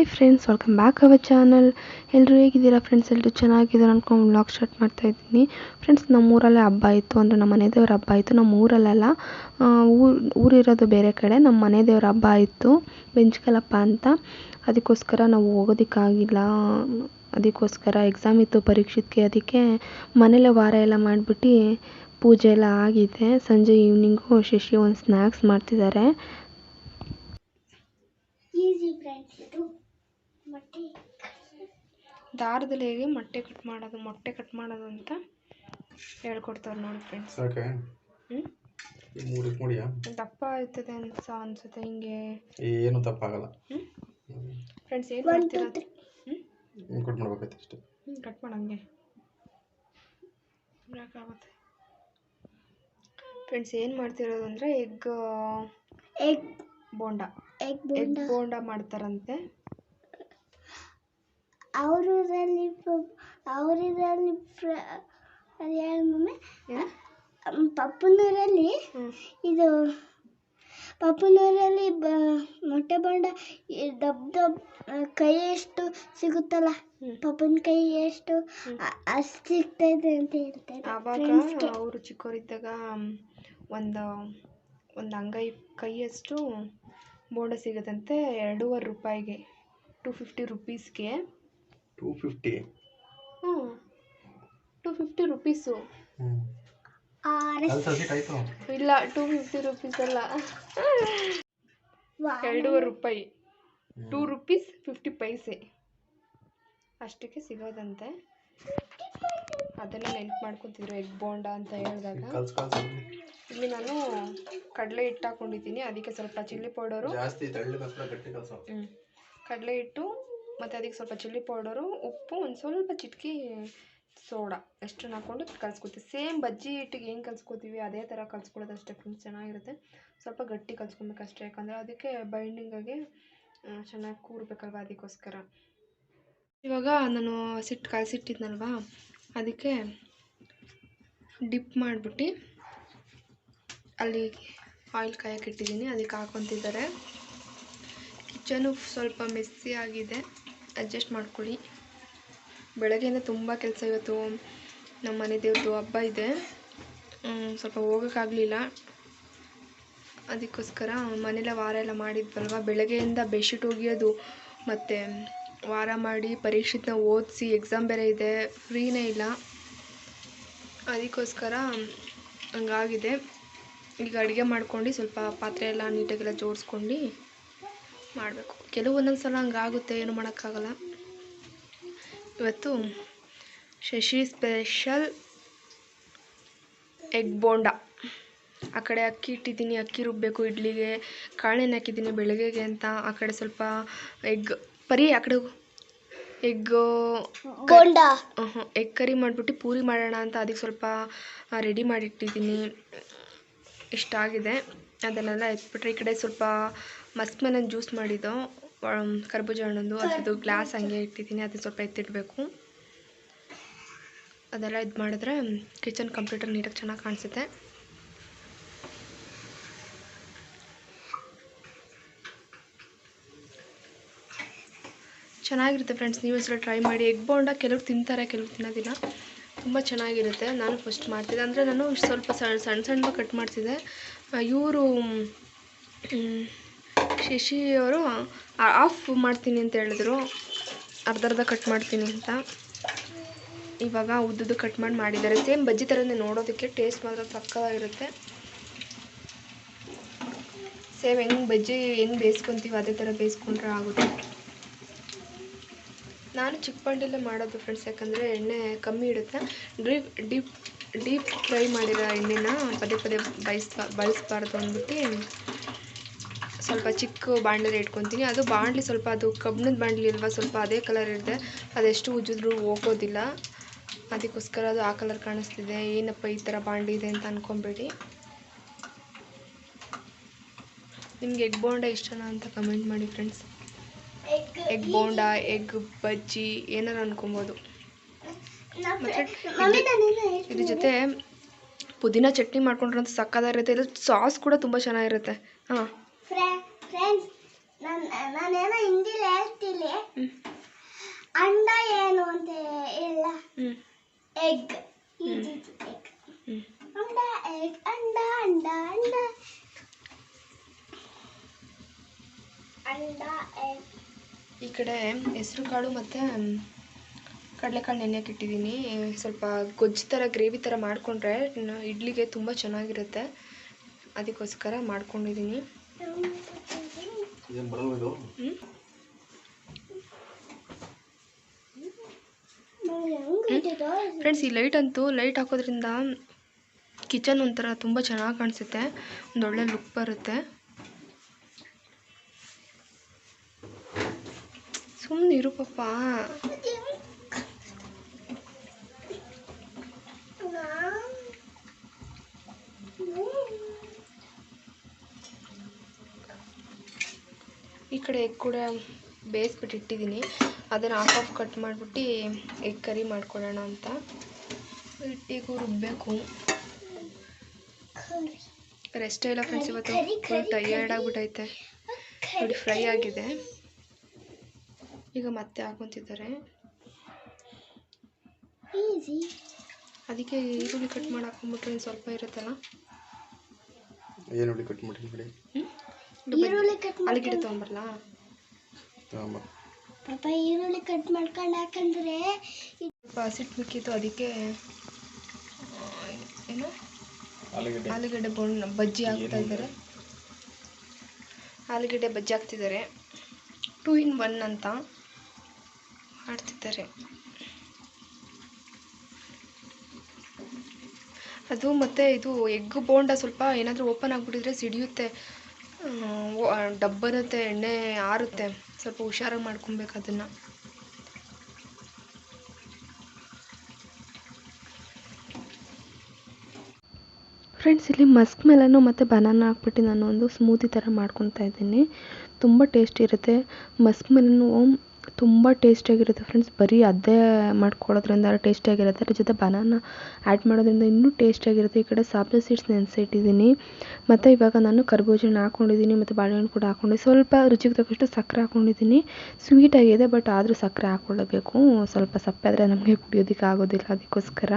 Hi friends welcome back our channel ಎಲ್ಲರೂ ಹೇಗಿದ್ದೀರಾ friends ಎಲ್ಲರೂ ಚೆನ್ನಾಗಿದ್ದಾರೆ ಅಂದ್ಕೊಂಡು ವ್ಲಾಗ್ ಸ್ಟಾರ್ಟ್ ಮಾಡ್ತಾ ಇದ್ದೀನಿ. ಫ್ರೆಂಡ್ಸ್ ನಮ್ಮ ಊರಲ್ಲೇ ಹಬ್ಬ ಇತ್ತು ಅಂದರೆ ನಮ್ಮ ಮನೆ ದೇವ್ರ ಹಬ್ಬ ಇತ್ತು ನಮ್ಮ ಊರಲ್ಲೆಲ್ಲ ಊರು, ಊರಿರೋದು ಬೇರೆ ಕಡೆ. ನಮ್ಮ ಮನೆ ದೇವ್ರ ಹಬ್ಬ ಇತ್ತು ಬೆಂಚ್ಕಲಪ್ಪ ಅಂತ. ಅದಕ್ಕೋಸ್ಕರ ನಾವು ಹೋಗೋದಕ್ಕಾಗಿಲ್ಲ. ಅದಕ್ಕೋಸ್ಕರ ಎಕ್ಸಾಮ್ ಇತ್ತು, ಪರೀಕ್ಷೆಗೆ. ಅದಕ್ಕೆ ಮನೇಲೇ ವಾರ ಎಲ್ಲ ಮಾಡಿಬಿಟ್ಟು ಪೂಜೆ ಎಲ್ಲ ಆಗಿದೆ. ಸಂಜೆ ಈವ್ನಿಂಗು ಶಶಿ ಒಂದು ಸ್ನ್ಯಾಕ್ಸ್ ಮಾಡ್ತಿದ್ದಾರೆ. ಈಸಿ ಫ್ರೆಂಡ್ಸ್ ಇದು ದಾರದಲ್ಲಿ ಹೇಗೆ ಮೊಟ್ಟೆ ಕಟ್ ಮಾಡೋದು ಮೊಟ್ಟೆ ಕಟ್ ಮಾಡೋದು ಅಂತ ಹೇಳ್ಕೊಡ್ತಾರೆ ನೋಡಿ ಫ್ರೆಂಡ್ಸ್ ಓಕೆ ಹ್ಞೂ ಮೂರು ಮೂಡಿಯಾ? ದಪ್ಪ ಆಯ್ತದೆ ಅಂತ ಅನ್ಸುತ್ತೆ ಹಿಂಗೆ. ಏನು ತಪ್ಪಾಗಲ್ಲ. ಫ್ರೆಂಡ್ಸ್ ಏನು ಮಾಡ್ತೀರಾ? ಕಟ್ ಮಾಡ್ಬೇಕಾಯ್ತು ಅಷ್ಟೇ. ಹ್ಞೂ ಕಟ್ ಮಾಡಂಗೆ. ಯಾಕಾಗುತ್ತೆ ಫ್ರೆಂಡ್ಸ್ ಏನು ಮಾಡ್ತಿರೋದು ಅಂದರೆ egg egg bonda. Egg egg bonda. Bonda ಮಾಡ್ತಾರಂತೆ ಅವರಲ್ಲಿ ಅವರಿದ್ರಲ್ಲಿ ಅದು ಹೇಳಿ ಮಮ್ಮಿ ಏನು ಪಪ್ಪನೂರಲ್ಲಿ ಇದು ಪಪ್ಪನೂರಲ್ಲಿ ಬ ಮೊಟ್ಟೆ ಬಂಡ ದಬ್ ದಬ್ ಕೈ ಎಷ್ಟು ಸಿಗುತ್ತಲ್ಲ. ಪಪ್ಪನ ಕೈ ಎಷ್ಟು ಅಷ್ಟು ಸಿಗ್ತದೆ ಅಂತ ಹೇಳ್ತಾರೆ ಆವಾಗ ಅವರು ಚಿಕ್ಕವರಿದ್ದಾಗ ಒಂದು ಒಂದು ಅಂಗೈ ಕೈಯಷ್ಟು ಬೋಂಡ ಸಿಗುತ್ತಂತೆ ಎರಡೂವರೆ ರೂಪಾಯಿಗೆ ಟು ಫಿಫ್ಟಿ ರುಪೀಸ್ಗೆ ಟೂ ಫಿಫ್ಟಿ ಹ್ಞೂ ಟೂ ಫಿಫ್ಟಿ ರುಪೀಸು. ಇಲ್ಲ ಟೂ ಫಿಫ್ಟಿ ರುಪೀಸ್ ಅಲ್ಲ. ವಾ. ಎರಡೂವರೆ ರೂಪಾಯಿ. ಟೂ ರುಪೀಸ್ ಫಿಫ್ಟಿ ಪೈಸೆ ಅಷ್ಟಕ್ಕೆ ಸಿಗೋದಂತೆ. ಅದನ್ನು ನೆನ್ಪು ಮಾಡ್ಕೊತಿದ್ರು ಎಗ್ ಬೋಂಡ ಅಂತ ಹೇಳಿದಾಗ. ಇಲ್ಲಿ ನಾನು ಕಡಲೆ ಹಿಟ್ಟು ಹಾಕೊಂಡಿದ್ದೀನಿ. ಅದಕ್ಕೆ ಸ್ವಲ್ಪ ಚಿಲ್ಲಿ ಪೌಡರು ಕಡಲೆ ಹಿಟ್ಟು ಮತ್ತು ಅದಕ್ಕೆ ಸ್ವಲ್ಪ ಚಿಲ್ಲಿ ಪೌಡರು, ಉಪ್ಪು, ಒಂದು ಸ್ವಲ್ಪ ಚಿಟಕಿ ಸೋಡಾ ಎಷ್ಟನ್ನು ಹಾಕ್ಕೊಂಡು ಕಲ್ಸ್ಕೊತೀವಿ. ಸೇಮ್ ಬಜ್ಜಿ ಹಿಟ್ಟಿಗೆ ಏನು ಕಲ್ಸ್ಕೊತೀವಿ, ಅದೇ ಥರ ಕಲ್ಸ್ಕೊಳ್ಳೋದು ಅಷ್ಟೇ ಫ್ರೆಂಡ್ಸ್ ಚೆನ್ನಾಗಿರುತ್ತೆ. ಸ್ವಲ್ಪ ಗಟ್ಟಿ ಕಲ್ಸ್ಕೊಬೇಕಷ್ಟೇ ಯಾಕಂದರೆ ಅದಕ್ಕೆ ಬೈಂಡಿಂಗಾಗಿ ಚೆನ್ನಾಗಿ ಕೂರಬೇಕಲ್ವ ಅದಕ್ಕೋಸ್ಕರ. ಇವಾಗ ನಾನು ಸಿಟ್ಟು ಕಲಸಿಟ್ಟಿದ್ನಲ್ವ, ಅದಕ್ಕೆ ಡಿಪ್ ಮಾಡಿಬಿಟ್ಟು ಅಲ್ಲಿ ಆಯಿಲ್ ಕಾಯಕ್ಕೆ ಇಟ್ಟಿದ್ದೀನಿ, ಅದಕ್ಕೆ ಹಾಕೊತಿದ್ದಾರೆ ಕಿಚನು ಸ್ವಲ್ಪ ಮೆಸ್ಸಿ ಆಗಿದೆ. ಅಡ್ಜಸ್ಟ್ ಮಾಡ್ಕೊಳ್ಳಿ. ಬೆಳಗ್ಗೆಯಿಂದ ತುಂಬ ಕೆಲಸ ಇವತ್ತು ನಮ್ಮ ಮನೆ ದೇವ್ರದ್ದು ಹಬ್ಬ ಇದೆ. ಸ್ವಲ್ಪ ಹೋಗೋಕ್ಕಾಗಲಿಲ್ಲ. ಅದಕ್ಕೋಸ್ಕರ ಮನೆಯಲ್ಲೇ ವಾರ ಎಲ್ಲ ಮಾಡಿದ್ವಲ್ವ? ಬೆಳಗ್ಗೆಯಿಂದ ಬೆಡ್ಶೀಟ್ ಒಗೆಯೋದು ಮತ್ತು ವಾರ ಮಾಡಿ ಪರೀಕ್ಷೆನ ಓದಿಸಿ ಎಕ್ಸಾಮ್ ಬೇರೆ ಇದೆ, ಫ್ರೀನೇ ಇಲ್ಲ. ಅದಕ್ಕೋಸ್ಕರ ಹಂಗಾಗಿದೆ. ಈಗ ಅಡುಗೆ ಮಾಡ್ಕೊಂಡು ಸ್ವಲ್ಪ ಪಾತ್ರೆ ಎಲ್ಲ ನೀಟಾಗೆಲ್ಲ ಜೋಡಿಸ್ಕೊಂಡು ಮಾಡಬೇಕು. ಕೆಲವು ಒಂದೊಂದು ಸಲ ಹಂಗಾಗುತ್ತೆ ಏನು ಮಾಡೋಕ್ಕಾಗಲ್ಲ. ಇವತ್ತು ಶಶಿ ಸ್ಪೆಷಲ್ ಎಗ್ ಬೋಂಡ. ಆ ಕಡೆ ಅಕ್ಕಿ ಇಟ್ಟಿದ್ದೀನಿ ಅಕ್ಕಿ ರುಬ್ಬಬೇಕು ಇಡ್ಲಿಗೆ ಕಾಳೆಣ್ಣೆ ಹಾಕಿದ್ದೀನಿ ಬೆಳಗ್ಗೆಗೆ ಅಂತ. ಆ ಕಡೆ ಸ್ವಲ್ಪ ಎಗ್ ಪರಿ ಆ ಕಡೆ ಎಗ್ಗು ಎಗ್ ಕರಿ ಮಾಡಿಬಿಟ್ಟು ಪೂರಿ ಮಾಡೋಣ ಅಂತ ಅದಕ್ಕೆ ಸ್ವಲ್ಪ ರೆಡಿ ಮಾಡಿಟ್ಟಿದ್ದೀನಿ. ಇಷ್ಟ ಆಗಿದೆ. ಅದನ್ನೆಲ್ಲ ಎತ್ಬಿಟ್ರೆ ಈ ಕಡೆ ಸ್ವಲ್ಪ ಮಸ್ಕ್ಮೆಲನ್ ಜ್ಯೂಸ್ ಮಾಡಿದ್ದೋ ಕರ್ಬೂಜ ಹಣ್ಣೊಂದು ಅದ್ರದ್ದು ಗ್ಲಾಸ್ ಹಂಗೆ ಇಟ್ಟಿದ್ದೀನಿ ಅದು ಸ್ವಲ್ಪ ಎತ್ತಿಡಬೇಕು. ಅದೆಲ್ಲ ಇದು ಮಾಡಿದ್ರೆ ಕಿಚನ್ ಕಂಪ್ಯೂಟರ್ ನೀಟಾಗಿ ಚೆನ್ನಾಗಿ ಕಾಣಿಸುತ್ತೆ. ಚೆನ್ನಾಗಿರುತ್ತೆ ಫ್ರೆಂಡ್ಸ್ ನೀವು ಸಲ ಟ್ರೈ ಮಾಡಿ. ಎಗ್ ಬೋಂಡ ಕೆಲವ್ರು ತಿಂತಾರೆ ಕೆಲವ್ರು ತಿನ್ನೋದಿಲ್ಲ. ತುಂಬ ಚೆನ್ನಾಗಿರುತ್ತೆ. ನಾನು ಫಸ್ಟ್ ಮಾಡ್ತಿದ್ದೆ. ಅಂದರೆ ನಾನು ಸ್ವಲ್ಪ ಸಣ್ಣ ಸಣ್ಣ ಸಣ್ಣ ಕಟ್ ಮಾಡ್ತಿದ್ದೆ. ಇವರು ಶಶಿ ಅವರು ಆಫ್ ಮಾಡ್ತೀನಿ ಅಂತ ಹೇಳಿದ್ರು. ಅರ್ಧ ಅರ್ಧ ಕಟ್ ಮಾಡ್ತೀನಿ ಅಂತ. ಇವಾಗ ಉದ್ದದ್ದು ಕಟ್ ಮಾಡಿ ಮಾಡಿದ್ದಾರೆ. ಸೇಮ್ ಬಜ್ಜಿ ಥರನೇ ನೋಡೋದಕ್ಕೆ ಟೇಸ್ಟ್ ಮಾತ್ರ ಪಕ್ಕವಾಗಿರುತ್ತೆ. ಸೇಮ್ ಹೆಂಗೆ ಬಜ್ಜಿ ಹೆಂಗೆ ಬೇಯಿಸ್ಕೊತೀವಿ ಅದೇ ಥರ ಬೇಯಿಸ್ಕೊಂಡ್ರೆ ಆಗುತ್ತೆ. ನಾನು ಚಿಕ್ಕ ಮಾಡೋದು ಫ್ರೆಂಡ್ಸ್ ಯಾಕಂದರೆ ಎಣ್ಣೆ ಕಮ್ಮಿ ಇಡುತ್ತೆ ಡ್ರೀಪ್ ಡೀಪ್ ಡೀಪ್ ಫ್ರೈ ಮಾಡಿರೋ ಎಣ್ಣೆನ ಪದೇ ಪದೇ ಬಯಸ್ಬಾ, ಬಳಸ್ಬಾರ್ದು ಅಂದ್ಬಿಟ್ಟು ಸ್ವಲ್ಪ ಚಿಕ್ಕ ಬಾಣಲೆ ಇಟ್ಕೊತೀನಿ. ಅದು ಬಾಣಲೆ ಸ್ವಲ್ಪ ಅದು ಕಬ್ಬಿಣದ ಬಾಣಲೆ ಅಲ್ವಾ ಸ್ವಲ್ಪ ಅದೇ ಕಲರ್ ಇರುತ್ತೆ. ಅದೆಷ್ಟು ಉಜ್ಜಿದ್ರೂ ಹೋಗೋದಿಲ್ಲ. ಅದಕ್ಕೋಸ್ಕರ ಅದು ಆ ಕಲರ್ ಕಾಣಿಸ್ತಿದೆ. ಏನಪ್ಪ ಈ ಥರ ಬಾಣಲೆ ಇದೆ ಅಂತ ಅಂದ್ಕೊಂಬೇಡಿ ನಿಮ್ಗೆ ಎಗ್ ಬೋಂಡ ಇಷ್ಟನಾ ಅಂತ ಕಮೆಂಟ್ ಮಾಡಿ friends egg bonda egg bajji ಏನಾರು ಅನ್ಕೊಬೋದು. ಮತ್ತೆ ಇದ್ರ ಜೊತೆ ಪುದೀನ ಚಟ್ನಿ ಮಾಡ್ಕೊಂಡ್ರಂತೂ ಸಕ್ಕದಾಗಿರುತ್ತೆ ಇದು ಸಾಸ್ ಕೂಡ ತುಂಬ ಚೆನ್ನಾಗಿರುತ್ತೆ. ಹಾಂ. ಫ್ರೆಂಡ್ಸ್ ನಾನು ನಾನೇನೋ ಹಿಂದಿಲಿ ಹೇಳ್ತೀನಿ. ಅಂಡ ಏನು ಅಂತ ಇಲ್ಲ ಎಗ್ ಎಗ್ ಅಂಡ ಎಗ್ ಅಂಡ ಅಂಡ ಅಂಡ. ಅಂಡ ಎಗ್ ಈ ಕಡೆ ಹೆಸರು ಕಾಳು ಮತ್ತು ಕಡಲೆಕಾಳು ನೆನೆಯಕ್ಕೆ ಇಟ್ಟಿದ್ದೀನಿ ಸ್ವಲ್ಪ ಗೊಜ್ಜು ಥರ ಗ್ರೇವಿ ಥರ ಮಾಡಿಕೊಂಡ್ರೆ ಇಡ್ಲಿಗೆ ತುಂಬ ಚೆನ್ನಾಗಿರುತ್ತೆ. ಅದಕ್ಕೋಸ್ಕರ ಮಾಡ್ಕೊಂಡಿದ್ದೀನಿ. ಏನು ಇದು? ಫ್ರೆಂಡ್ಸ್ ಈ ಲೈಟ್ ಅಂತೂ ಲೈಟ್ ಹಾಕೋದ್ರಿಂದ ಕಿಚನ್ ಒಂಥರ ತುಂಬ ಚೆನ್ನಾಗಿ ಕಾಣಿಸುತ್ತೆ. ಒಂದೊಳ್ಳೆ ಲುಕ್ ಬರುತ್ತೆ. ಸುಮ್ಮನೆ ಇರು ಪಾಪ ಈ ಕಡೆ ಎಗ್ ಕೂಡ ಬೇಯಿಸ್ಬಿಟ್ಟು ಇಟ್ಟಿದ್ದೀನಿ. ಅದನ್ನು ಹಾಫ್ ಆಫ್ ಕಟ್ ಮಾಡಿಬಿಟ್ಟು ಎಗ್ ಕರಿ ಮಾಡ್ಕೊಳ್ಳೋಣ ಅಂತ. ಹಿಟ್ಟಿಗೂ ರುಬ್ಬಬೇಕು ರೆಸ್ಟ್ ಇಲ್ಲ ಫ್ರೆಂಡ್ಸ್ ಇವತ್ತು ಫುಲ್ ಟೈಯರ್ಡ್ ಆಗಿಬಿಟ್ಟೈತೆ ನೋಡಿ ಫ್ರೈ ಆಗಿದೆ. ಈಗ ಮತ್ತೆ ಹಾಕೊತಿದ್ದಾರೆ. ಅದಕ್ಕೆ ಈರುಳ್ಳಿ ಕಟ್ ಮಾಡಿ ಹಾಕೊಂಡ್ಬಿಟ್ರೆ ಸ್ವಲ್ಪ ಇರುತ್ತಲ್ಲ? ಕಟ್ ಮಾಡಿ ಈರುಳ್ಳಿ ಕಟ್ ಅಲ್ಲಿಗಿಡ ಪಾಪ ಈರುಳ್ಳಿ ಕಟ್ ಮಾಡ್ಕೊಂಡು ಹಾಕಂದ್ರೆ ಸ್ವಲ್ಪ ಹಸಿಟ್ಟು ಮಿಕ್ಕಿತ್ತು ಅದಕ್ಕೆ ಏನು? ಆಲೂಗಡ್ಡೆ. ಆಲೂಗಡ್ಡೆ ಬೋಂಡ್ ಬಜ್ಜಿ ಹಾಕ್ತಾ ಇದ್ದಾರೆ. ಆಲೂಗಡ್ಡೆ ಬಜ್ಜಿ ಹಾಕ್ತಿದ್ದಾರೆ. ಟೂ ಇನ್ ಒನ್ ಅಂತ ಮಾಡ್ತಿದ್ದಾರೆ. ಅದು ಮತ್ತು ಇದು ಎಗ್ ಬೋಂಡ ಸ್ವಲ್ಪ ಏನಾದರೂ ಓಪನ್ ಆಗಿಬಿಟ್ಟಿದ್ರೆ ಸಿಡಿಯುತ್ತೆ. ಡಬ್ಬರುತ್ತೆ, ಎಣ್ಣೆ ಆರುತ್ತೆ. ಸ್ವಲ್ಪ ಹುಷಾರಾಗಿ ಮಾಡ್ಕೊಬೇಕು ಅದನ್ನು. ಫ್ರೆಂಡ್ಸ್ ಇಲ್ಲಿ ಮಸ್ಕ್ ಮೇಲೂ ಮತ್ತು ಬನಾನ ಹಾಕ್ಬಿಟ್ಟು ನಾನು ಒಂದು ಸ್ಮೂತಿ ಥರ ಮಾಡ್ಕೊತಾ ಇದ್ದೀನಿ. ತುಂಬ ಟೇಸ್ಟಿ ಇರುತ್ತೆ. ಮಸ್ಕ್ ಮೆಲನು ತುಂಬ ಟೇಸ್ಟಿಯಾಗಿರುತ್ತೆ ಫ್ರೆಂಡ್ಸ್ ಬರೀ ಅದೇ ಮಾಡ್ಕೊಳ್ಳೋದ್ರಿಂದ ಟೇಸ್ಟಿಯಾಗಿರುತ್ತೆ ಅದ್ರ ಜೊತೆ ಬನಾನ ಆ್ಯಡ್ ಮಾಡೋದ್ರಿಂದ ಇನ್ನೂ ಟೇಸ್ಟಿಯಾಗಿರುತ್ತೆ ಈ ಕಡೆ ಸಾಬ್ನ ಸೀಡ್ಸ್ ನೆನೆಸಿಟ್ಟಿದ್ದೀನಿ. ಮತ್ತು ಇವಾಗ ನಾನು ಕರ್ಬೂಜನ ಹಾಕ್ಕೊಂಡಿದ್ದೀನಿ ಮತ್ತು ಬಾಳೆಹಣ್ಣು ಕೂಡ ಹಾಕ್ಕೊಂಡು ಸ್ವಲ್ಪ ರುಚಿಗೆ ತಕ್ಕಷ್ಟು ಸಕ್ಕರೆ ಹಾಕ್ಕೊಂಡಿದ್ದೀನಿ ಸ್ವೀಟಾಗಿದೆ ಬಟ್ ಆದರೂ ಸಕ್ಕರೆ ಹಾಕ್ಕೊಳ್ಳಬೇಕು ಸ್ವಲ್ಪ ಸಪ್ಪೆ ಆದರೆ ನಮಗೆ ಕುಡಿಯೋದಕ್ಕೆ ಆಗೋದಿಲ್ಲ, ಅದಕ್ಕೋಸ್ಕರ.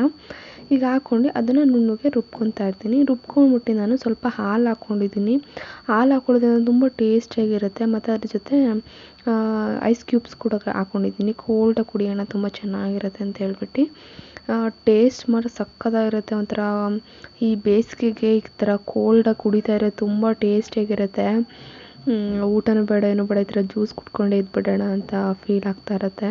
ಈಗ ಹಾಕ್ಕೊಂಡು ಅದನ್ನು ನುಣ್ಣಗೆ ರುಬ್ಕೊತಾ ಇರ್ತೀನಿ. ರುಬ್ಕೊಂಡ್ಬಿಟ್ಟು ನಾನು ಸ್ವಲ್ಪ ಹಾಲು ಹಾಕ್ಕೊಂಡಿದ್ದೀನಿ. ಹಾಲು ಹಾಕ್ಕೊಳ್ಳೋದ್ರಿಂದ ತುಂಬ ಟೇಸ್ಟಿಯಾಗಿರುತ್ತೆ ಮತ್ತು ಅದ್ರ ಜೊತೆ ಐಸ್ ಕ್ಯೂಬ್ಸ್ ಕೂಡ ಹಾಕ್ಕೊಂಡಿದ್ದೀನಿ ಕೋಲ್ಡಾಗಿ ಕುಡಿಯೋಣ ತುಂಬ ಚೆನ್ನಾಗಿರುತ್ತೆ ಅಂತ ಹೇಳ್ಬಿಟ್ಟು. ಟೇಸ್ಟ್ ಮಾತ್ರ ಸಕ್ಕತ್ತಾಗಿರುತ್ತೆ ಒಂಥರ. ಈ ಬೇಸಿಗೆಗೆ ಈ ಥರ ಕೋಲ್ಡಾಗಿ ಕುಡಿತಾ ಇರೋದು ತುಂಬ ಟೇಸ್ಟಿಯಾಗಿರುತ್ತೆ ಊಟನೂ ಬೇಡ, ಏನೂ ಬೇಡ, ಈ ಥರ ಜ್ಯೂಸ್ ಕುಡ್ಕೊಂಡೇ ಇದ್ಬಿಡೋಣ ಅಂತ ಫೀಲ್ ಆಗ್ತಾ ಇರುತ್ತೆ.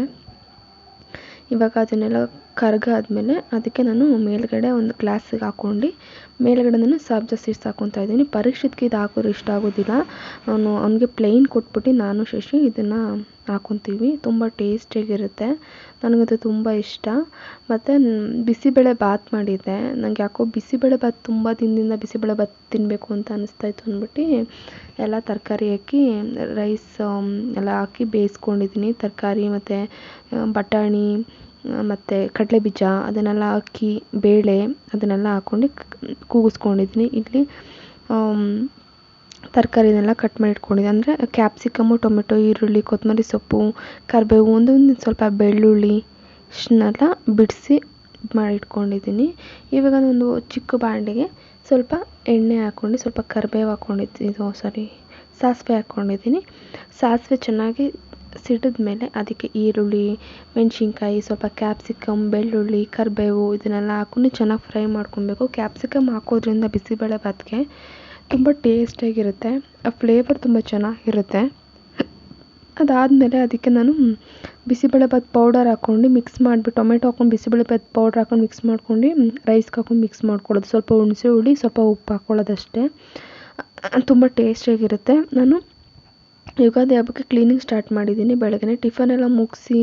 ಇವಾಗ ಅದನ್ನೆಲ್ಲ ಕರ್ಗಾದ್ಮೇಲೆ ಅದಕ್ಕೆ ನಾನು ಮೇಲ್ಗಡೆ ಒಂದು ಗ್ಲಾಸಿಗೆ ಹಾಕ್ಕೊಂಡು ಮೇಲ್ಗಡೆ ನಾನು ಸಾಬ್ಜಾ ಸೀಡ್ಸ್ ಹಾಕ್ಕೊತಾ ಇದ್ದೀನಿ. ಪರೀಕ್ಷಿತ್ಗೆ ಇದು ಹಾಕೋರು ಇಷ್ಟ ಆಗೋದಿಲ್ಲ. ಅವನು, ಅವನಿಗೆ ಪ್ಲೇನ್ ಕೊಟ್ಬಿಟ್ಟು ನಾನು ಶಶಿ ಇದನ್ನು ಹಾಕ್ಕೊತೀವಿ ತುಂಬ ಟೇಸ್ಟಿಯಾಗಿರುತ್ತೆ ನನಗದು ತುಂಬ ಇಷ್ಟ. ಮತ್ತು ಬಿಸಿಬೇಳೆ ಬಾತ್ ಮಾಡಿದ್ದೆ. ನನಗೆ ಯಾಕೋ ಬಿಸಿಬೇಳೆ ಬಾತ್ ತುಂಬ ದಿನದಿಂದ ಬಿಸಿಬೇಳೆ ಬಾತ್ ತಿನ್ನಬೇಕು ಅಂತ ಅನಿಸ್ತಾ ಇತ್ತು ಅಂದ್ಬಿಟ್ಟು ಎಲ್ಲ ತರಕಾರಿ ಹಾಕಿ ರೈಸ್ ಎಲ್ಲ ಹಾಕಿ ಬೇಯಿಸ್ಕೊಂಡಿದ್ದೀನಿ. ತರಕಾರಿ ಮತ್ತು ಬಟಾಣಿ ಮತ್ತು ಕಡಲೆ ಬೀಜ, ಅದನ್ನೆಲ್ಲ ಅಕ್ಕಿ ಬೇಳೆ ಅದನ್ನೆಲ್ಲ ಹಾಕ್ಕೊಂಡು ಕೂಗಿಸ್ಕೊಂಡಿದ್ದೀನಿ ಇಲ್ಲಿ ತರಕಾರಿನೆಲ್ಲ ಕಟ್ ಮಾಡಿ ಇಟ್ಕೊಂಡಿದ್ದೆ ಅಂದರೆ ಕ್ಯಾಪ್ಸಿಕಮ್ಮು ಟೊಮೆಟೊ ಈರುಳ್ಳಿ, ಕೊತ್ತಂಬರಿ ಸೊಪ್ಪು, ಕರಿಬೇವು, ಒಂದೊಂದು ಸ್ವಲ್ಪ ಬೆಳ್ಳುಳ್ಳಿ, ಇಷ್ಟನ್ನೆಲ್ಲ ಬಿಡಿಸಿ ಮಾಡಿ ಇಟ್ಕೊಂಡಿದ್ದೀನಿ ಇವಾಗ ಒಂದು ಚಿಕ್ಕ ಬಾಂಡೆಗೆ ಸ್ವಲ್ಪ ಎಣ್ಣೆ ಹಾಕ್ಕೊಂಡು, ಸ್ವಲ್ಪ ಕರಿಬೇವು ಹಾಕ್ಕೊಂಡಿದ್ದು ಇದು ಸಾರಿ ಸಾಸಿವೆ ಹಾಕ್ಕೊಂಡಿದ್ದೀನಿ ಸಾಸಿವೆ ಚೆನ್ನಾಗಿ ಸಿಡಿದ ಮೇಲೆ ಅದಕ್ಕೆ ಈರುಳ್ಳಿ, ಮೆಣಸಿನ್ಕಾಯಿ, ಸ್ವಲ್ಪ ಕ್ಯಾಪ್ಸಿಕಮ್ ಬೆಳ್ಳುಳ್ಳಿ, ಕರಿಬೇವು ಇದನ್ನೆಲ್ಲ ಹಾಕ್ಕೊಂಡು ಚೆನ್ನಾಗಿ ಫ್ರೈ ಮಾಡ್ಕೊಬೇಕು. ಕ್ಯಾಪ್ಸಿಕಮ್ ಹಾಕೋದ್ರಿಂದ ಬಿಸಿಬೇಳೆ ಭಾತ್ಗೆ ತುಂಬ ಟೇಸ್ಟಿಯಾಗಿರುತ್ತೆ ಆ ಫ್ಲೇವರ್ ತುಂಬ ಚೆನ್ನಾಗಿರುತ್ತೆ. ಅದಾದಮೇಲೆ ಅದಕ್ಕೆ ನಾನು ಬಿಸಿಬೇಳೆಭಾತ್ ಪೌಡರ್ ಹಾಕ್ಕೊಂಡು ಮಿಕ್ಸ್ ಮಾಡಿಬಿಟ್ಟು ಟೊಮೆಟೊ ಹಾಕ್ಕೊಂಡು ಬಿಸಿಬೇಳೆಭಾತ್ ಪೌಡ್ರ್ ಹಾಕ್ಕೊಂಡು ಮಿಕ್ಸ್ ಮಾಡ್ಕೊಂಡು ರೈಸ್ಗೆ ಹಾಕೊಂಡು ಮಿಕ್ಸ್ ಮಾಡ್ಕೊಳ್ಳೋದು. ಸ್ವಲ್ಪ ಹುಣಸೆ ಹುಳಿ, ಸ್ವಲ್ಪ ಉಪ್ಪು ಹಾಕ್ಕೊಳ್ಳೋದಷ್ಟೇ. ತುಂಬ ಟೇಸ್ಟಿಯಾಗಿರುತ್ತೆ ನಾನು ಯುಗಾದಿ ಹಬ್ಬಕ್ಕೆ ಕ್ಲೀನಿಂಗ್ ಸ್ಟಾರ್ಟ್ ಮಾಡಿದ್ದೀನಿ. ಟಿಫನ್ ಎಲ್ಲ ಮುಗಿಸಿ,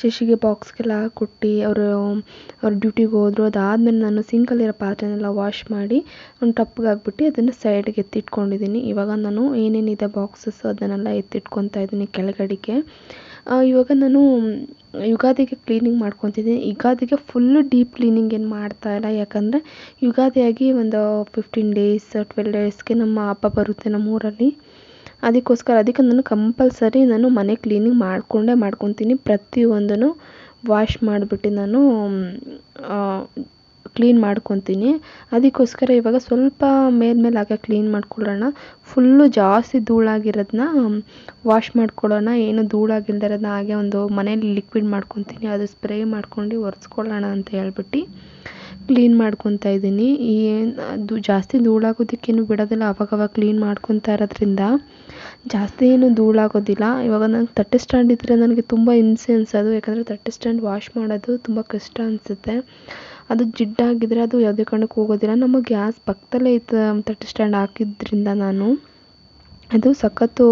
ಶಶಿಗೆ ಬಾಕ್ಸ್ಗೆಲ್ಲ ಕೊಟ್ಟು, ಅವರು, ಅವ್ರ ಡ್ಯೂಟಿಗೆ ಹೋದರು. ಅದಾದಮೇಲೆ ನಾನು ಸಿಂಕಲ್ಲಿರೋ ಪಾತ್ರೆನೆಲ್ಲ ವಾಶ್ ಮಾಡಿ, ಒಂದು ಟಪ್ಗೆ ಹಾಕ್ಬಿಟ್ಟು ಅದನ್ನು ಸೈಡ್ಗೆ ಎತ್ತಿಟ್ಕೊಂಡಿದ್ದೀನಿ. ಇವಾಗ ನಾನು ಏನೇನಿದೆ ಬಾಕ್ಸಸ್ ಅದನ್ನೆಲ್ಲ ಎತ್ತಿಟ್ಕೊತಾ ಇದ್ದೀನಿ ಕೆಳಗಡೆಗೆ. ಇವಾಗ ನಾನು ಯುಗಾದಿಗೆ ಕ್ಲೀನಿಂಗ್ ಮಾಡ್ಕೊತಿದ್ದೀನಿ. ಯುಗಾದಿಗೆ ಫುಲ್ಲು ಡೀಪ್ ಕ್ಲೀನಿಂಗ್ ಏನು ಮಾಡ್ತಾ ಇಲ್ಲ. ಯಾಕಂದರೆ ಯುಗಾದಿಯಾಗಿ ಒಂದು ಫಿಫ್ಟೀನ್ ಡೇಸ್ ಟ್ವೆಲ್ ಡೇಸ್ಗೆ ನಮ್ಮ ಹಬ್ಬ ಬರುತ್ತೆ ನಮ್ಮ ಊರಲ್ಲಿ ಅದಕ್ಕೋಸ್ಕರ ಅದಕ್ಕೆ ನಾನು ಕಂಪಲ್ಸರಿ ನಾನು ಮನೆ ಕ್ಲೀನಿಂಗ್ ಮಾಡಿಕೊಂಡೇ ಮಾಡ್ಕೊತೀನಿ. ಪ್ರತಿಯೊಂದನ್ನು ವಾಶ್ ಮಾಡಿಬಿಟ್ಟು ನಾನು ಕ್ಲೀನ್ ಮಾಡ್ಕೊತೀನಿ. ಅದಕ್ಕೋಸ್ಕರ ಇವಾಗ ಸ್ವಲ್ಪ ಮೇಲ್ಮೇಲೆ ಹಾಗೆ ಕ್ಲೀನ್ ಮಾಡ್ಕೊಳ್ಳೋಣ. ಫುಲ್ಲು ಜಾಸ್ತಿ ಧೂಳಾಗಿರೋದನ್ನ ವಾಶ್ ಮಾಡ್ಕೊಳ್ಳೋಣ. ಏನು ಧೂಳಾಗಿಲ್ದೇ ಇರೋದನ್ನ ಹಾಗೆ ಒಂದು ಮನೇಲಿ ಲಿಕ್ವಿಡ್ ಮಾಡ್ಕೊತೀನಿ. ಅದು ಸ್ಪ್ರೇ ಮಾಡ್ಕೊಂಡು ಒರೆಸ್ಕೊಳ್ಳೋಣ ಅಂತ ಹೇಳ್ಬಿಟ್ಟು. ಕ್ಲೀನ್ ಮಾಡ್ಕೊತಾ ಇದ್ದೀನಿ. ಏನು ಅದು ಜಾಸ್ತಿ ಧೂಳಾಗೋದಕ್ಕೇನು ಬಿಡೋದಿಲ್ಲ. ಅವಾಗವಾಗ ಕ್ಲೀನ್ ಮಾಡ್ಕೊತಾ ಇರೋದ್ರಿಂದ ಜಾಸ್ತಿ ಏನು ಧೂಳಾಗೋದಿಲ್ಲ. ಇವಾಗ ನಂಗೆ ತಟ್ಟೆ ಸ್ಟ್ಯಾಂಡ್ ಇದ್ದರೆ ನನಗೆ ತುಂಬ ಹಿಂಸೆ ಅನ್ಸೋದು. ಯಾಕಂದರೆ ತಟ್ಟೆ ಸ್ಟ್ಯಾಂಡ್ ವಾಶ್ ಮಾಡೋದು ತುಂಬ ಕಷ್ಟ ಅನಿಸುತ್ತೆ. ಅದು ಜಿಡ್ಡಾಗಿದ್ದರೆ ಅದು ಯಾವುದೇ ಕಾರಣಕ್ಕೂ ಹೋಗೋದಿಲ್ಲ. ನಮ್ಮ ಗ್ಯಾಸ್ ಪಕ್ಕದಲ್ಲೇ ಇತ್ತು ತಟ್ಟೆ ಸ್ಟ್ಯಾಂಡ್ ಹಾಕಿದ್ರಿಂದ ನಾನು ಅದು ಸಖತ್ತು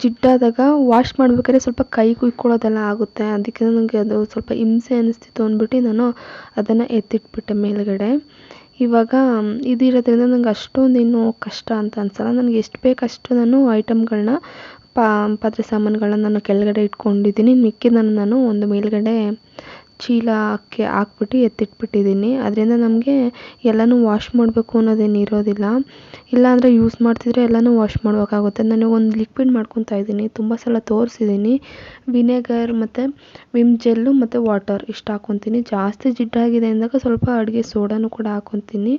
ಜಿಡ್ಡಾದಾಗ ವಾಶ್ ಮಾಡ್ಬೇಕಾದ್ರೆ ಸ್ವಲ್ಪ ಕೈ ಕುಯ್ಕೊಳ್ಳೋದೆಲ್ಲ ಆಗುತ್ತೆ. ಅದಕ್ಕೆ ನನಗೆ ಅದು ಸ್ವಲ್ಪ ಹಿಂಸೆ ಅನ್ನಿಸ್ತಿತ್ತು ಅಂದ್ಬಿಟ್ಟು ನಾನು ಅದನ್ನು ಎತ್ತಿಟ್ಬಿಟ್ಟೆ ಮೇಲುಗಡೆ. ಇವಾಗ ಇದಿರೋದ್ರಿಂದ ನಂಗೆ ಅಷ್ಟೊಂದೇನು ಕಷ್ಟ ಅಂತ ಅನ್ಸಲ್ಲ. ನನಗೆ ಎಷ್ಟು ಬೇಕು ಅಷ್ಟು ನಾನು ಐಟಮ್ಗಳನ್ನ ಪಾ, ಪಾತ್ರೆ ಸಾಮಾನುಗಳನ್ನ ನಾನು ಕೆಳಗಡೆ ಇಟ್ಕೊಂಡಿದ್ದೀನಿ. ಮಿಕ್ಕಿದ್ದನ್ನು ನಾನು ಒಂದು ಮೇಲುಗಡೆ ಚೀಲಕ್ಕೆ ಹಾಕ್ಬಿಟ್ಟು ಎತ್ತಿಟ್ಬಿಟ್ಟಿದ್ದೀನಿ. ಅದರಿಂದ ನಮಗೆ ಎಲ್ಲನೂ ವಾಶ್ ಮಾಡಬೇಕು ಅನ್ನೋದೇನು ಇರೋದಿಲ್ಲ. ಇಲ್ಲಾಂದರೆ ಯೂಸ್ ಮಾಡ್ತಿದ್ರೆ ಎಲ್ಲನೂ ವಾಶ್ ಮಾಡಬೇಕಾಗುತ್ತೆ. ನಾನು ಒಂದು ಲಿಕ್ವಿಡ್ ಮಾಡ್ಕೊತಾ ಇದ್ದೀನಿ. ತುಂಬ ಸಲ ತೋರಿಸಿದ್ದೀನಿ. ವಿನೆಗರ್ ಮತ್ತು ವಿಮ್ ಜೆಲ್ಲು ಮತ್ತು ವಾಟರ್ ಇಷ್ಟು ಹಾಕ್ಕೊತೀನಿ ಜಾಸ್ತಿ ಜಿಡ್ಡಾಗಿದೆ ಅಂದಾಗ ಸ್ವಲ್ಪ ಅಡುಗೆ ಸೋಡಾನು ಕೂಡ ಹಾಕ್ಕೊತೀನಿ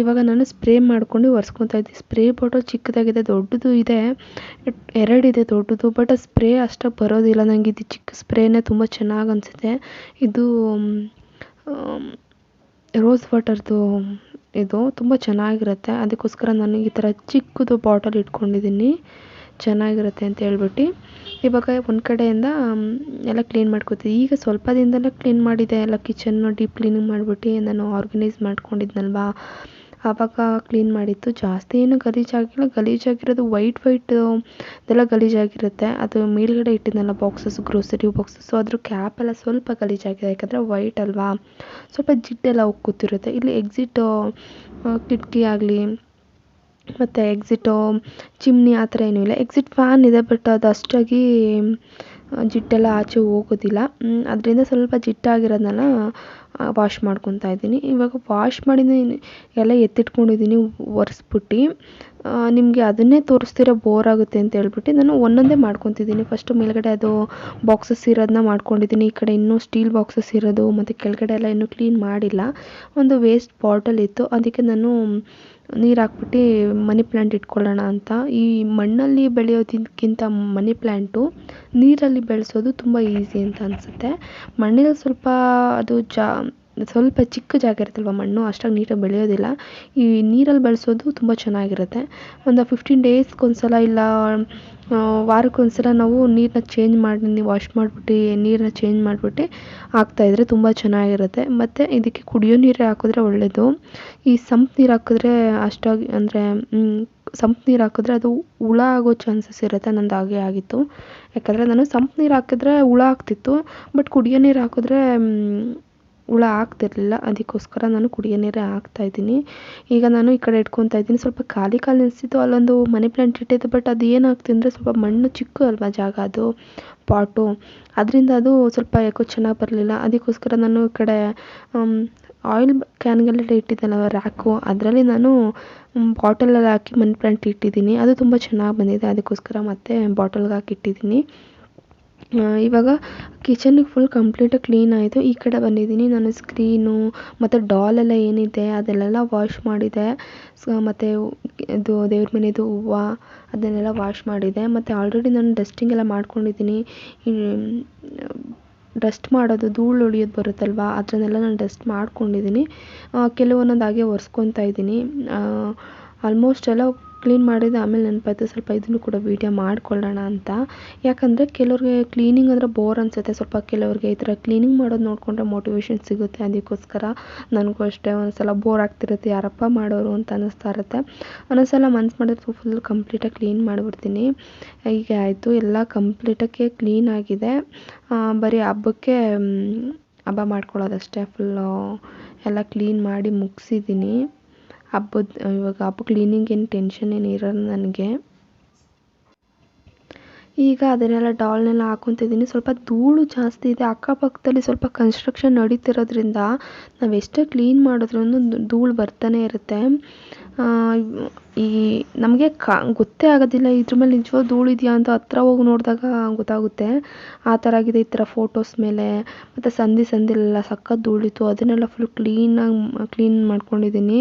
ಇವಾಗ ನಾನು ಸ್ಪ್ರೇ ಮಾಡ್ಕೊಂಡು ಒರೆಸ್ಕೊತಾ ಇದ್ದೆ. ಸ್ಪ್ರೇ ಬಾಟಲ್ ಚಿಕ್ಕದಾಗಿದೆ, ದೊಡ್ಡದು ಇದೆ, ಎರಡಿದೆ ದೊಡ್ಡದು ಬಟ್ ಸ್ಪ್ರೇ ಅಷ್ಟಾಗಿ ಬರೋದಿಲ್ಲ ನನಗೆ ಇದು ಚಿಕ್ಕ ಸ್ಪ್ರೇನೇ ತುಂಬ ಚೆನ್ನಾಗಿ ಅನಿಸುತ್ತೆ. ಇದು ರೋಸ್ ವಾಟರ್ದು ಇದು ತುಂಬ ಚೆನ್ನಾಗಿರುತ್ತೆ. ಅದಕ್ಕೋಸ್ಕರ ನಾನು ಈ ಥರ ಚಿಕ್ಕದು ಬಾಟಲ್ ಇಟ್ಕೊಂಡಿದ್ದೀನಿ. ಚೆನ್ನಾಗಿರುತ್ತೆ ಅಂತ ಹೇಳ್ಬಿಟ್ಟು. ಇವಾಗ ಒಂದು ಕಡೆಯಿಂದ ಎಲ್ಲ ಕ್ಲೀನ್ ಮಾಡ್ಕೊತೀನಿ ಈಗ ಸ್ವಲ್ಪ ದಿನದಲ್ಲೇ ಕ್ಲೀನ್ ಮಾಡಿದೆ. ಎಲ್ಲ ಕಿಚನ್ನು ಡೀಪ್ ಕ್ಲೀನಿಂಗ್ ಮಾಡಿಬಿಟ್ಟು, ನಾನು ಆರ್ಗನೈಸ್ ಮಾಡ್ಕೊಂಡಿದ್ನಲ್ವಾ? ಆವಾಗ ಕ್ಲೀನ್ ಮಾಡಿತ್ತು ಜಾಸ್ತಿ ಏನು ಗಲೀಜಾಗಿಲ್ಲ ಗಲೀಜಾಗಿರೋದು ವೈಟ್ ವೈಟ್ ಅದೆಲ್ಲ ಗಲೀಜಾಗಿರುತ್ತೆ ಅದು ಮೇಲ್ಗಡೆ ಇಟ್ಟಿದ್ದೆಲ್ಲ ಬಾಕ್ಸಸ್ ಗ್ರೋಸರಿ ಬಾಕ್ಸಸ್ ಅದ್ರ ಕ್ಯಾಪ್ ಎಲ್ಲ ಸ್ವಲ್ಪ ಗಲೀಜಾಗಿದೆ ಯಾಕಂದರೆ ವೈಟ್ ಅಲ್ವಾ? ಸ್ವಲ್ಪ ಜಿಡ್ಡೆಲ್ಲ ಹೋಗಿ ಕೂತಿರುತ್ತೆ ಇಲ್ಲಿ ಎಕ್ಸಿಟ್ ಕಿಟಕಿ ಆಗಲಿ, ಮತ್ತು ಎಕ್ಸಿಟ್ ಚಿಮ್ನಿ ಆ ಥರ ಏನೂ ಇಲ್ಲ. ಎಕ್ಸಿಟ್ ಫ್ಯಾನ್ ಇದೆ ಬಟ್ ಅದು ಅಷ್ಟಾಗಿ ಜಿಡ್ಡೆಲ್ಲ ಆಚೆ ಹೋಗೋದಿಲ್ಲ. ಅದರಿಂದ ಸ್ವಲ್ಪ ಜಿಡ್ಡಾಗಿರೋದನ್ನೆಲ್ಲ ವಾಶ್ ಮಾಡ್ಕೊತಾ ಇದ್ದೀನಿ. ಇವಾಗ ವಾಶ್ ಮಾಡಿದ ಎಲ್ಲ ಎತ್ತಿಟ್ಕೊಂಡಿದ್ದೀನಿ ಒರೆಸ್ಬಿಟ್ಟು. ನಿಮಗೆ ಅದನ್ನೇ ತೋರಿಸ್ತಿರೋ ಬೋರ್ ಆಗುತ್ತೆ ಅಂತ ಹೇಳ್ಬಿಟ್ಟು ನಾನು ಒಂದೊಂದೇ ಮಾಡ್ಕೊತಿದ್ದೀನಿ. ಫಸ್ಟು ಮೇಲ್ಗಡೆ ಅದು ಬಾಕ್ಸಸ್ ಇರೋದನ್ನ ಮಾಡ್ಕೊಂಡಿದ್ದೀನಿ ಈ ಕಡೆ ಇನ್ನೂ ಸ್ಟೀಲ್ ಬಾಕ್ಸಸ್ ಇರೋದು, ಮತ್ತು ಕೆಳಗಡೆ ಎಲ್ಲ ಇನ್ನೂ ಕ್ಲೀನ್ ಮಾಡಿಲ್ಲ. ಒಂದು ವೇಸ್ಟ್ ಬಾಟಲ್ ಇತ್ತು. ಅದಕ್ಕೆ ನಾನು ನೀರು ಹಾಕ್ಬಿಟ್ಟು ಮನಿ ಪ್ಲ್ಯಾಂಟ್ ಇಟ್ಕೊಳ್ಳೋಣ ಅಂತ. ಈ ಮಣ್ಣಲ್ಲಿ ಬೆಳೆಯೋದಕ್ಕಿಂತ ಮನಿ ಪ್ಲ್ಯಾಂಟು ನೀರಲ್ಲಿ ಬೆಳೆಸೋದು ತುಂಬ ಈಸಿ ಅಂತ ಅನಿಸುತ್ತೆ. ಮಣ್ಣಲ್ಲಿ ಸ್ವಲ್ಪ ಅದು ಜಾ ಸ್ವಲ್ಪ ಚಿಕ್ಕ ಜಾಗ ಇರುತ್ತಲ್ವ ಮಣ್ಣು, ಅಷ್ಟಾಗಿ ನೀಟಾಗಿ ಬೆಳೆಯೋದಿಲ್ಲ. ಈ ನೀರಲ್ಲಿ ಬೆಳೆಸೋದು ತುಂಬ ಚೆನ್ನಾಗಿರುತ್ತೆ. ಒಂದು ಫಿಫ್ಟೀನ್ ಡೇಸ್ಗೆ ಸಲ ಇಲ್ಲ ವಾರಕ್ಕೆ ಸಲ ನಾವು ನೀರನ್ನ ಚೇಂಜ್ ಮಾಡಿ ವಾಶ್ ಮಾಡಿಬಿಟ್ಟು, ನೀರನ್ನ ಚೇಂಜ್ ಮಾಡಿಬಿಟ್ಟು ಹಾಕ್ತಾಯಿದ್ರೆ ತುಂಬ ಚೆನ್ನಾಗಿರುತ್ತೆ. ಮತ್ತು ಇದಕ್ಕೆ ಕುಡಿಯೋ ನೀರೇ ಹಾಕಿದ್ರೆ ಒಳ್ಳೆಯದು ಈ ಸಂಪ್ ನೀರು ಹಾಕಿದ್ರೆ ಅಷ್ಟಾಗಿ, ಅಂದರೆ ಸಂಪ್ ನೀರು ಹಾಕಿದ್ರೆ ಅದು ಹುಳ ಆಗೋ ಚಾನ್ಸಸ್ ಇರುತ್ತೆ. ನಂದು ಹಾಗೆ ಆಗಿತ್ತು. ಯಾಕಂದರೆ ನಾನು ಸಂಪ್ ನೀರು ಹಾಕಿದ್ರೆ ಹುಳ ಆಗ್ತಿತ್ತು ಬಟ್ ಕುಡಿಯೋ ನೀರು ಹಾಕಿದ್ರೆ ಹುಳ ಆಗ್ತಿರಲಿಲ್ಲ, ಅದಕ್ಕೋಸ್ಕರ ನಾನು ಕುಡಿಯೋ ನೀರೇ ಹಾಕ್ತಾಯಿದ್ದೀನಿ ಈಗ ನಾನು ಈ ಕಡೆ ಇಟ್ಕೊತಾ ಇದ್ದೀನಿ. ಸ್ವಲ್ಪ ಖಾಲಿ ಖಾಲಿ ಅನಿಸ್ತಿತ್ತು ಅಲ್ಲೊಂದು ಮನಿ ಪ್ಲ್ಯಾಂಟ್ ಇಟ್ಟಿದ್ದೆ ಬಟ್ ಅದು ಏನಾಗ್ತಿದೆ ಅಂದರೆ ಸ್ವಲ್ಪ ಮಣ್ಣು ಚಿಕ್ಕ ಅಲ್ವಾ ಜಾಗ ಅದು, ಪಾಟು. ಅದರಿಂದ ಅದು ಸ್ವಲ್ಪ ಯಾಕೋ ಚೆನ್ನಾಗಿ ಬರಲಿಲ್ಲ. ಅದಕ್ಕೋಸ್ಕರ ನಾನು ಈ ಕಡೆ ಆಯಿಲ್ ಕ್ಯಾನ್ಗಳೆಲ್ಲ ಇಟ್ಟಿದ್ದೆನಲ್ಲ ರ್ಯಾಕು ಅದರಲ್ಲಿ ನಾನು ಬಾಟಲಲ್ಲಿ ಹಾಕಿ ಮನಿ ಪ್ಲ್ಯಾಂಟ್ ಇಟ್ಟಿದ್ದೀನಿ ಅದು ತುಂಬ ಚೆನ್ನಾಗಿ ಬಂದಿದೆ. ಅದಕ್ಕೋಸ್ಕರ ಮತ್ತೆ ಬಾಟಲ್ಗೆ ಹಾಕಿ ಇಟ್ಟಿದ್ದೀನಿ ಇವಾಗ ಕಿಚನಿಗೆ ಫುಲ್ ಕಂಪ್ಲೀಟಾಗಿ ಕ್ಲೀನ್ ಆಯಿತು. ಈ ಕಡೆ ಬಂದಿದ್ದೀನಿ. ನಾನು ಸ್ಕ್ರೀನು ಮತ್ತು ಡಾಲ್ ಎಲ್ಲ ಏನಿದೆ, ಅದನ್ನೆಲ್ಲ ವಾಶ್ ಮಾಡಿದೆ. ಮತ್ತು ಇದು ದೇವ್ರ ಮನೆದು ಹೂವು, ಅದನ್ನೆಲ್ಲ ವಾಶ್ ಮಾಡಿದೆ. ಮತ್ತು ಆಲ್ರೆಡಿ ನಾನು ಡಸ್ಟಿಂಗ್ ಎಲ್ಲ ಮಾಡ್ಕೊಂಡಿದ್ದೀನಿ. ಡಸ್ಟ್ ಮಾಡೋದು, ಧೂಳು ಹೊಡಿಯೋದು ಬರುತ್ತಲ್ವ ಅದನ್ನೆಲ್ಲ ನಾನು ಡಸ್ಟ್ ಮಾಡ್ಕೊಂಡಿದ್ದೀನಿ. ಕೆಲವೊಂದೊಂದು ಹಾಗೆ ಒರೆಸ್ಕೊತಾ ಇದ್ದೀನಿ. ಆಲ್ಮೋಸ್ಟ್ ಎಲ್ಲ ಕ್ಲೀನ್ ಮಾಡಿದ್ದು ಆಮೇಲೆ ನೆನಪಾಯ್ತು ಸ್ವಲ್ಪ ಇದನ್ನು ಕೂಡ ವೀಡಿಯೋ ಮಾಡ್ಕೊಳ್ಳೋಣ ಅಂತ. ಯಾಕಂದರೆ ಕೆಲವ್ರಿಗೆ ಕ್ಲೀನಿಂಗ್ ಅಂದರೆ ಬೋರ್ ಅನಿಸುತ್ತೆ. ಸ್ವಲ್ಪ ಕೆಲವ್ರಿಗೆ ಈ ಥರ ಕ್ಲೀನಿಂಗ್ ಮಾಡೋದು ನೋಡಿಕೊಂಡ್ರೆ ಮೋಟಿವೇಶನ್ ಸಿಗುತ್ತೆ. ಅದಕ್ಕೋಸ್ಕರ ನನಗೂ ಅಷ್ಟೇ ಒಂದ್ಸಲ ಬೋರ್ ಆಗ್ತಿರುತ್ತೆ. ಯಾರಪ್ಪ ಮಾಡೋರು ಅಂತ ಅನ್ನಿಸ್ತಾ ಇರುತ್ತೆ. ಒಂದೊಂದ್ಸಲ ಮನ್ಸು ಮಾಡಿದ್ರೆ ಫುಲ್ ಕಂಪ್ಲೀಟಾಗಿ ಕ್ಲೀನ್ ಮಾಡಿಬಿಡ್ತೀನಿ. ಹೀಗೆ ಆಯಿತು. ಎಲ್ಲ ಕಂಪ್ಲೀಟಾಗಿ ಕ್ಲೀನ್ ಆಗಿದೆ. ಬರೀ ಹಬ್ಬಕ್ಕೆ ಹಬ್ಬ ಮಾಡ್ಕೊಳ್ಳೋದಷ್ಟೇ. ಫುಲ್ಲು ಎಲ್ಲ ಕ್ಲೀನ್ ಮಾಡಿ ಮುಗಿಸಿದ್ದೀನಿ. ಹಬ್ಬದ, ಇವಾಗ ಹಬ್ಬ ಕ್ಲೀನಿಂಗ್ ಏನು ಟೆನ್ಷನ್ ಏನು ಇರೋಲ್ಲ ನನಗೆ. ಈಗ ಅದನ್ನೆಲ್ಲ ಡಾಲ್ನೆಲ್ಲ ಹಾಕೊತಿದ್ದೀನಿ ಸ್ವಲ್ಪ ಧೂಳು ಜಾಸ್ತಿ ಇದೆ. ಅಕ್ಕಪಕ್ಕದಲ್ಲಿ ಸ್ವಲ್ಪ ಕನ್ಸ್ಟ್ರಕ್ಷನ್ ನಡೀತಿರೋದ್ರಿಂದ ನಾವು ಎಷ್ಟೇ ಕ್ಲೀನ್ ಮಾಡಿದ್ರೂ ಧೂಳು ಬರ್ತಾನೆ ಇರುತ್ತೆ. ಈ ನಮಗೆ ಕಾ, ಗೊತ್ತೇ ಆಗೋದಿಲ್ಲ ಇದ್ರ ಮೇಲೆ ನಿಜವಾಗ್ ಧೂಳು ಇದೆಯಾ ಅಂತ ಹತ್ರ ಹೋಗಿ ನೋಡಿದಾಗ ಗೊತ್ತಾಗುತ್ತೆ. ಆ ಥರ ಆಗಿದೆ ಈ ಥರ ಫೋಟೋಸ್ ಮೇಲೆ. ಮತ್ತು ಸಂದಿ ಸಂದಿಲೆಲ್ಲ ಸಖತ್ ಧೂಳಿತ್ತು. ಅದನ್ನೆಲ್ಲ ಫುಲ್ ಕ್ಲೀನಾಗಿ ಕ್ಲೀನ್ ಮಾಡ್ಕೊಂಡಿದ್ದೀನಿ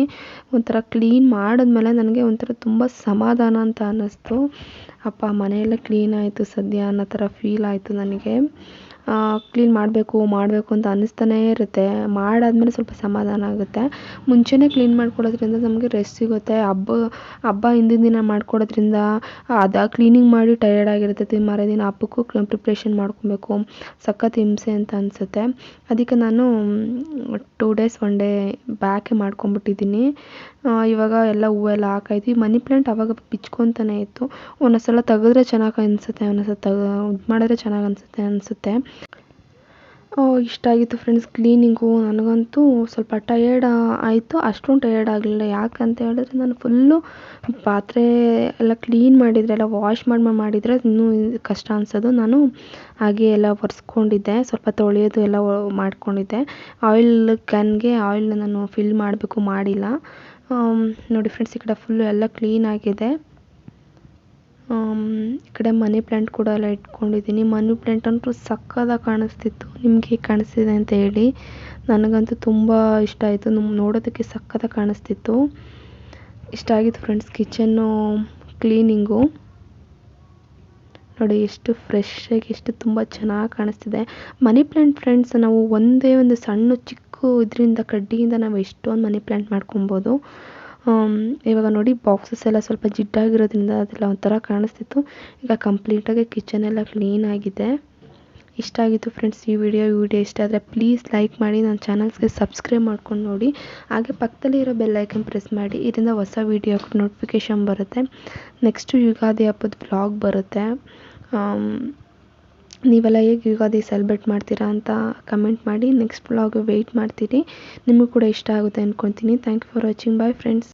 ಒಂಥರ ಕ್ಲೀನ್ ಮಾಡಿದ್ಮೇಲೆ ನನಗೆ ಒಂಥರ ತುಂಬ ಸಮಾಧಾನ ಅಂತ ಅನ್ನಿಸ್ತು. ಅಪ್ಪ, ಮನೆಯೆಲ್ಲ ಕ್ಲೀನ್ ಆಯಿತು ಸದ್ಯ ಅನ್ನೋ ಥರ ಫೀಲ್ ಆಯಿತು ನನಗೆ. ಕ್ಲೀನ್ ಮಾಡಬೇಕು ಮಾಡಬೇಕು ಅಂತ ಅನ್ನಿಸ್ತಾನೇ ಇರುತ್ತೆ. ಮಾಡಾದ್ಮೇಲೆ ಸ್ವಲ್ಪ ಸಮಾಧಾನ ಆಗುತ್ತೆ. ಮುಂಚೆನೇ ಕ್ಲೀನ್ ಮಾಡ್ಕೊಳ್ಳೋದ್ರಿಂದ ನಮಗೆ ರೆಸ್ಟ್ ಸಿಗುತ್ತೆ. ಹಬ್ಬ ಹಬ್ಬ ಹಿಂದಿನ ದಿನ ಮಾಡ್ಕೊಡೋದ್ರಿಂದ ಅದು ಕ್ಲೀನಿಂಗ್ ಮಾಡಿ ಟಯರ್ಡ್ ಆಗಿರ್ತೈತಿ. ಮಾರನೇ ದಿನ ಹಬ್ಬಕ್ಕೂ ಪ್ರಿಪ್ರೇಷನ್ ಮಾಡ್ಕೊಬೇಕು. ಸಖತ್ ಹಿಂಸೆ ಅಂತ ಅನಿಸುತ್ತೆ. ಅದಕ್ಕೆ ನಾನು ಟೂ ಡೇಸ್ ಒನ್ ಡೇ ಬ್ಯಾಕೆ ಮಾಡ್ಕೊಂಬಿಟ್ಟಿದ್ದೀನಿ ಇವಾಗ ಎಲ್ಲ ಹೂವೆಲ್ಲ ಹಾಕೈತಿ ಮನಿ ಪ್ಲಾಂಟ್ ಅವಾಗ ಬಿಚ್ಕೊತಾನೆ ಇತ್ತು. ಒಂದೊಂದು ಸಲ ತೆಗೆದ್ರೆ ಚೆನ್ನಾಗಿ ಅನಿಸುತ್ತೆ. ಒಂದೊಂದು ಸಲ ತೆಗೆ, ಇದು ಮಾಡಿದ್ರೆ ಚೆನ್ನಾಗಿ ಅನಿಸುತ್ತೆ ಅನಿಸುತ್ತೆ. ಇಷ್ಟ ಆಗಿತ್ತು ಫ್ರೆಂಡ್ಸ್ ಕ್ಲೀನಿಂಗು ನನಗಂತೂ ಸ್ವಲ್ಪ ಟಯರ್ಡ್ ಆಯಿತು. ಅಷ್ಟೊಂದು ಟಯರ್ಡ್ ಆಗಲಿಲ್ಲ. ಯಾಕಂತ ಹೇಳಿದ್ರೆ ನಾನು ಫುಲ್ಲು ಪಾತ್ರೆ ಎಲ್ಲ ಕ್ಲೀನ್ ಮಾಡಿದರೆ, ಎಲ್ಲ ವಾಶ್ ಮಾಡಿ ಮಾಡಿದರೆ ಇನ್ನೂ ಕಷ್ಟ ಅನಿಸೋದು. ನಾನು ಹಾಗೆ ಎಲ್ಲ ಒರೆಸ್ಕೊಂಡಿದ್ದೆ. ಸ್ವಲ್ಪ ತೊಳೆಯೋದು ಎಲ್ಲ ಮಾಡ್ಕೊಂಡಿದ್ದೆ. ಆಯಿಲ್ ಕ್ಯಾನ್ಗೆ ಆಯಿಲ್ ನಾನು ಫಿಲ್ ಮಾಡಬೇಕು ಮಾಡಿಲ್ಲ. ನೋಡಿ ಫ್ರೆಂಡ್ಸ್ ಈ ಕಡೆ ಫುಲ್ಲು ಎಲ್ಲ ಕ್ಲೀನ್ ಆಗಿದೆ. ಈ ಕಡೆ ಮನಿ ಪ್ಲ್ಯಾಂಟ್ ಕೂಡ ಎಲ್ಲ ಇಟ್ಕೊಂಡಿದ್ದೀನಿ. ಮನಿ ಪ್ಲ್ಯಾಂಟ್ ಅಂತೂ ಸಕ್ಕತ್ತಾಗಿ ಕಾಣಿಸ್ತಿತ್ತು. ನಿಮ್ಗೆ ಹೇಗೆ ಕಾಣಿಸ್ತಿದೆ ಅಂತ ಹೇಳಿ. ನನಗಂತೂ ತುಂಬ ಇಷ್ಟ ಆಯಿತು. ನೋಡೋದಕ್ಕೆ ಸಕ್ಕತ್ತಾಗಿ ಕಾಣಿಸ್ತಿತ್ತು. ಇಷ್ಟ ಆಗಿತ್ತು ಫ್ರೆಂಡ್ಸ್, ಕಿಚನ್ನು ಕ್ಲೀನಿಂಗು. ನೋಡಿ, ಎಷ್ಟು ಫ್ರೆಶ್ ಆಗಿ, ಎಷ್ಟು ತುಂಬ ಚೆನ್ನಾಗಿ ಕಾಣಿಸ್ತಿದೆ. ಮನಿ ಪ್ಲ್ಯಾಂಟ್ ಫ್ರೆಂಡ್ಸ್, ನಾವು ಒಂದೇ ಒಂದು ಸಣ್ಣ ಚಿಕ್ಕ ಇದರಿಂದ ಕಡ್ಡಿಯಿಂದ ನಾವು ಎಷ್ಟೊಂದು ಮನಿ ಪ್ಲ್ಯಾಂಟ್ ಮಾಡ್ಕೊಬೋದು. ಇವಾಗ ನೋಡಿ ಬಾಕ್ಸಸ್ ಎಲ್ಲ ಸ್ವಲ್ಪ ಜಿಡ್ಡಾಗಿರೋದ್ರಿಂದ ಅದೆಲ್ಲ ಒಂಥರ ಕಾಣಿಸ್ತಿತ್ತು. ಈಗ ಕಂಪ್ಲೀಟಾಗಿ ಕಿಚನ್ ಎಲ್ಲ ಕ್ಲೀನ್ ಆಗಿದೆ. ಇಷ್ಟ ಆಗಿತ್ತು ಫ್ರೆಂಡ್ಸ್ ಈ ವಿಡಿಯೋ ಈ ವಿಡಿಯೋ ಇಷ್ಟ ಆದರೆ ಪ್ಲೀಸ್ ಲೈಕ್ ಮಾಡಿ, ನನ್ನ ಚಾನಲ್ಸ್ಗೆ ಸಬ್ಸ್ಕ್ರೈಬ್ ಮಾಡ್ಕೊಂಡು ನೋಡಿ. ಹಾಗೆ ಪಕ್ಕದಲ್ಲಿ ಇರೋ ಬೆಲ್ ಐಕನ್ ಪ್ರೆಸ್ ಮಾಡಿ, ಇದರಿಂದ ಹೊಸ ವೀಡಿಯೋ ನೋಟಿಫಿಕೇಷನ್ ಬರುತ್ತೆ. ನೆಕ್ಸ್ಟು ಯುಗಾದಿ ಹಬ್ಬದ ಬ್ಲಾಗ್ ಬರುತ್ತೆ. ನೀವೆಲ್ಲ ಹೇಗೆ ಯುಗಾದಿ ಸೆಲೆಬ್ರೇಟ್ ಮಾಡ್ತೀರಾ ಅಂತ ಕಮೆಂಟ್ ಮಾಡಿ ನೆಕ್ಸ್ಟ್ ಬ್ಲಾಗ್ ವೆಯ್ಟ್ ಮಾಡ್ತೀರಿ. ನಿಮಗೂ ಕೂಡ ಇಷ್ಟ ಆಗುತ್ತೆ ಅಂದ್ಕೊತೀನಿ thank you for watching bye friends